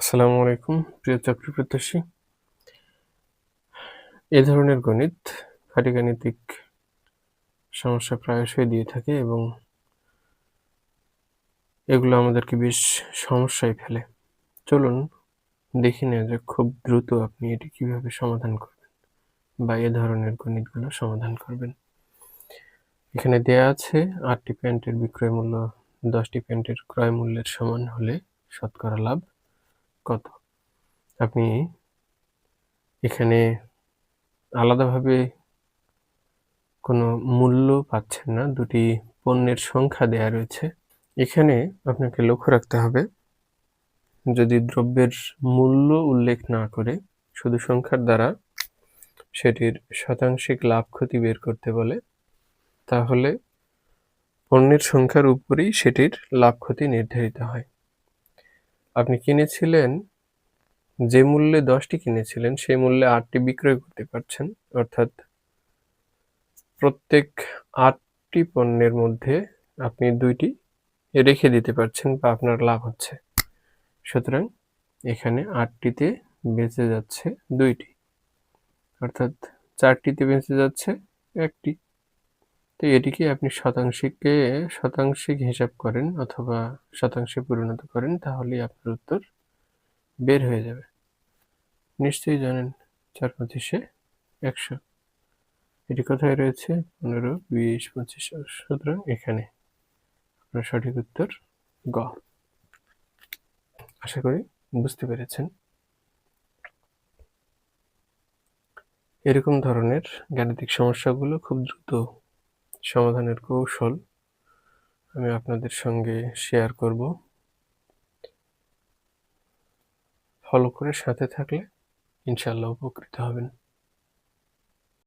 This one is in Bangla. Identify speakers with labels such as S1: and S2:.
S1: আসসালামু আলাইকুম, প্রিয় চাকরি প্রত্যাশী। এ ধরনের গণিত পাটিগাণিতিক সমস্যা প্রায়শই দিয়ে থাকে এবং এগুলো আমাদেরকে বেশ সমস্যায় ফেলে। চলুন দেখি না যে খুব দ্রুত আপনি এটি কীভাবে সমাধান করবেন বা এ ধরনের গণিতগুলো সমাধান করবেন। এখানে দেয়া আছে, আটটি প্যান্টের বিক্রয় মূল্য দশটি প্যান্টের ক্রয় মূল্যের সমান হলে শতকরা লাভ। কত আপনি এখানে আলাদাভাবে কোনো মূল্য পাচ্ছেন না, দুটি পণ্যের সংখ্যা দেয়া রয়েছে। এখানে আপনাকে লক্ষ্য রাখতে হবে, যদি দ্রব্যের মূল্য উল্লেখ না করে শুধু সংখ্যার দ্বারা সেটির শতাংশিক লাভ ক্ষতি বের করতে বলে, তাহলে পণ্যের সংখ্যার উপরেই সেটির লাভ ক্ষতি নির্ধারিত হয়। আপনি কিনেছিলেন, যে মূল্যে দশটি কিনেছিলেন, সেই মূল্যে আটটি বিক্রয় করতে পারছেন। অর্থাৎ প্রত্যেক আটটি পণ্যের মধ্যে আপনি দুইটি রেখে দিতে পারছেন বা আপনার লাভ হচ্ছে। সুতরাং এখানে আটটিতে বেঁচে যাচ্ছে দুইটি। অর্থাৎ চারটিতে বেঁচে যাচ্ছে একটি। তো এটিকে আপনি শতাংশিকে শতাংশিক হিসাব করেন অথবা শতাংশে পরিণত করেন? তাহলেই আপনার উত্তর বের হয়ে যাবে। নিশ্চয়ই জানেন চার পঁচিশে একশো। এটি কোথায় রয়েছে? পনেরো, বিশ, পঁচিশ, সুতরাং এখানে। আপনার সঠিক উত্তর গ। আশা করি বুঝতে পেরেছেন। এরকম ধরনের গাণিতিক সমস্যাগুলো খুব দ্রুত সমাধানের কৌশল আমি আপনাদের সঙ্গে শেয়ার করব। ফলো করে সাথে থাকলে ইনশাল্লাহ উপকৃত হবেন।